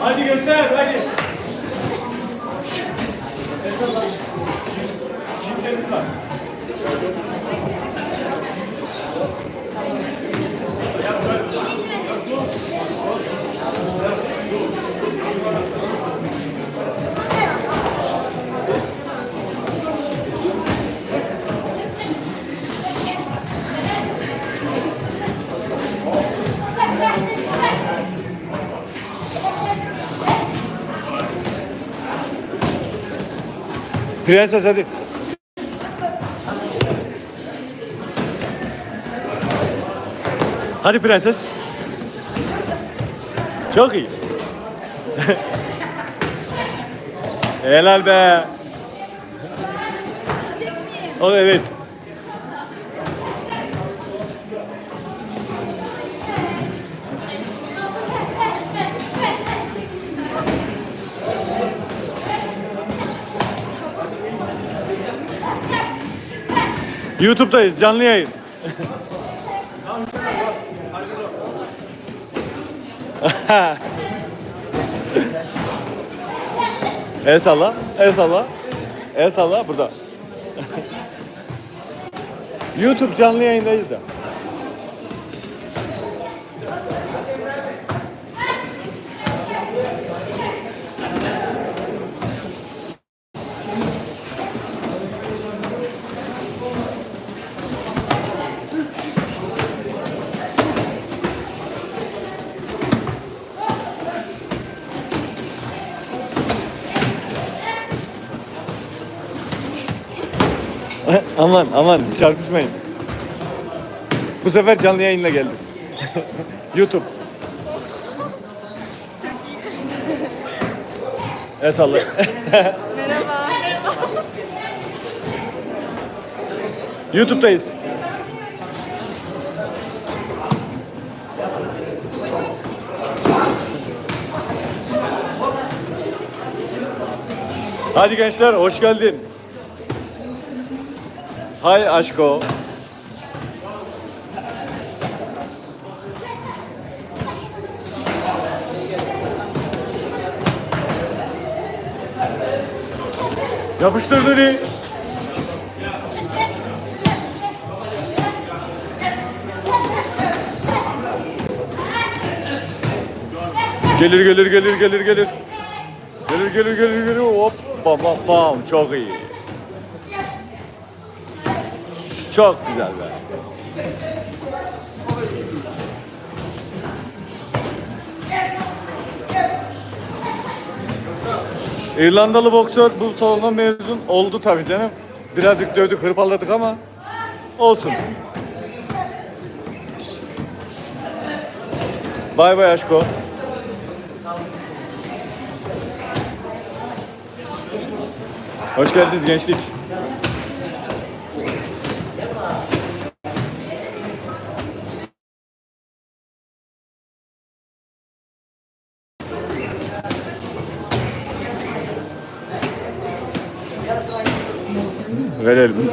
Hadi göster, hadi. Prenses hadi. Hadi prenses. Çok iyi. Helal be. O evet. YouTube'dayız canlı yayın. El salla, el salla. El salla burada. YouTube canlı yayındayız da. Aman aman çarpışmayın. Bu sefer canlı yayınla geldim. YouTube. El salla. Merhaba. YouTube'dayız. Hadi gençler hoş geldin. Hay aşko. Yapıştır Nuri. Gelir gelir gelir gelir gelir. Gelir gelir gelir gelir. Hop bam bam bam. Çok iyi. Çok güzel be. İrlandalı boksör bu salondan mezun oldu tabii canım. Birazcık dövdük, hırpaladık ama olsun. Bay bay aşko. Hoş geldiniz gençlik. Verelim.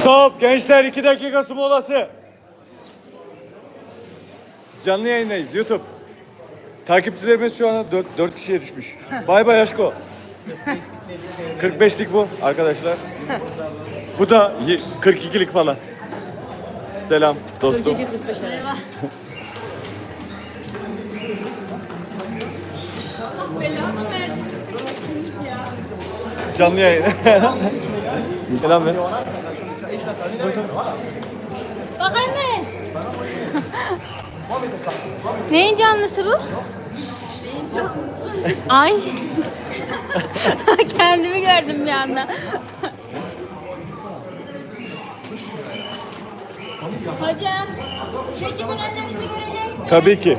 Stop gençler 2 dakika su molası. Canlı yayındayız YouTube. Takipçilerimiz şu an 4, 4 kişiye düşmüş. Bay bay aşko. 45'lik bu arkadaşlar. Bu da y- 42'lik falan. Selam dostum. Canlı yayın. Selam ver. Bakayım mı? Neyin canlısı bu? Ay. Kendimi gördüm bir anda. Hocam, çekimin annemizi görelim. Tabii ki.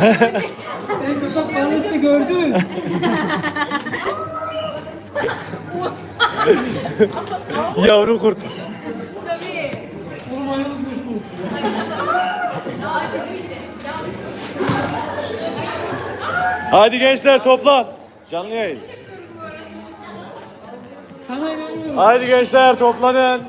Ha evet. Sen köpek balısı gördün. Yavru kurt. Oğlum ayrılmış bu. Hadi gençler toplan. Canlı yayın. Sana inanıyorum. Hadi gençler toplanın.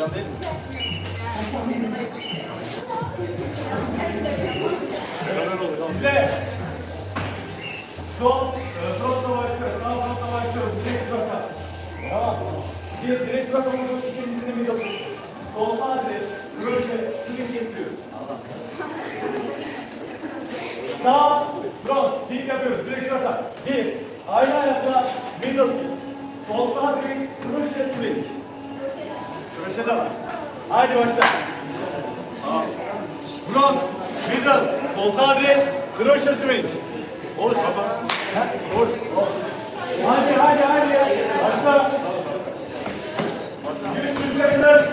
Sol, frotla başlıyor. Sağ frotla başlıyor. Direkt frotla. Tamam. Bir direkt frotla vurduğu ikincisini bir dokuz. Sol sağ direkt. Kroşe, swing yapıyoruz. Sağ, front, kick yapıyoruz. Direkt frotla. Bir, aynı ayakla middle kick. Sol sağ direkt, kroşe, swing. Var. Haydi başla. Tamam. Front, middle, sol sağ direkt, kroşe, swing. Olur. olur. Hadi hadi hadi. Başla. Yürü düzlecekler.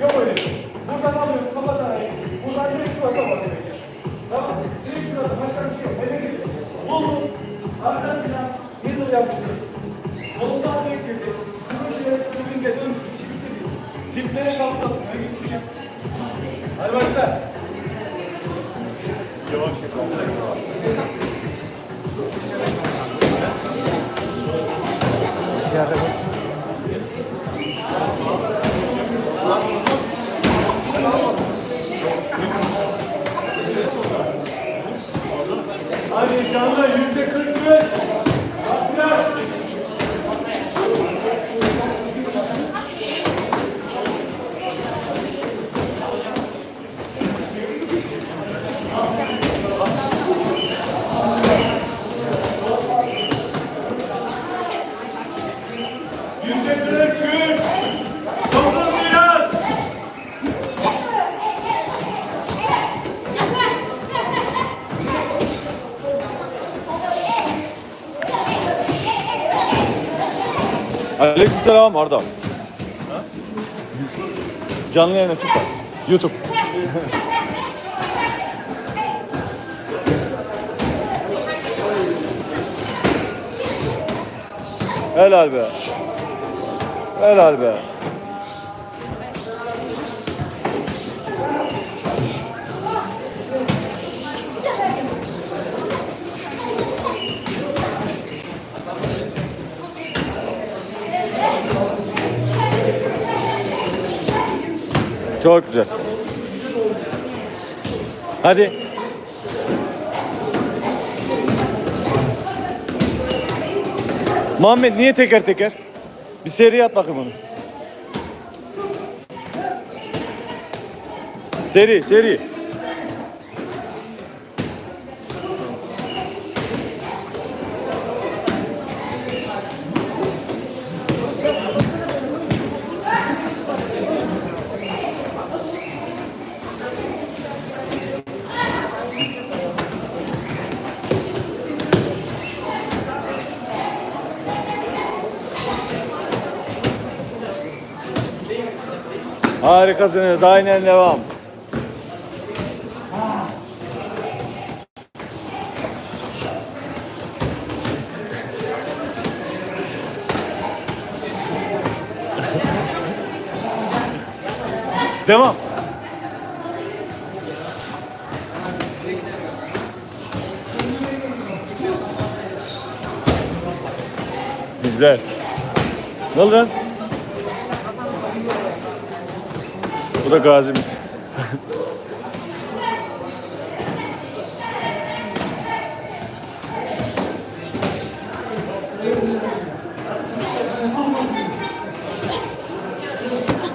よい、ごたま。Aleykümselam Arda. Canlı yayına süper. YouTube. Helal be. Helal be. Çok güzel. Hadi. Muhammed niye teker teker? Bir seri at bakayım onu. Seri, seri. Harikasınız. Aynen devam. Devam. Güzel. Ne oldu? Bu da gazimiz.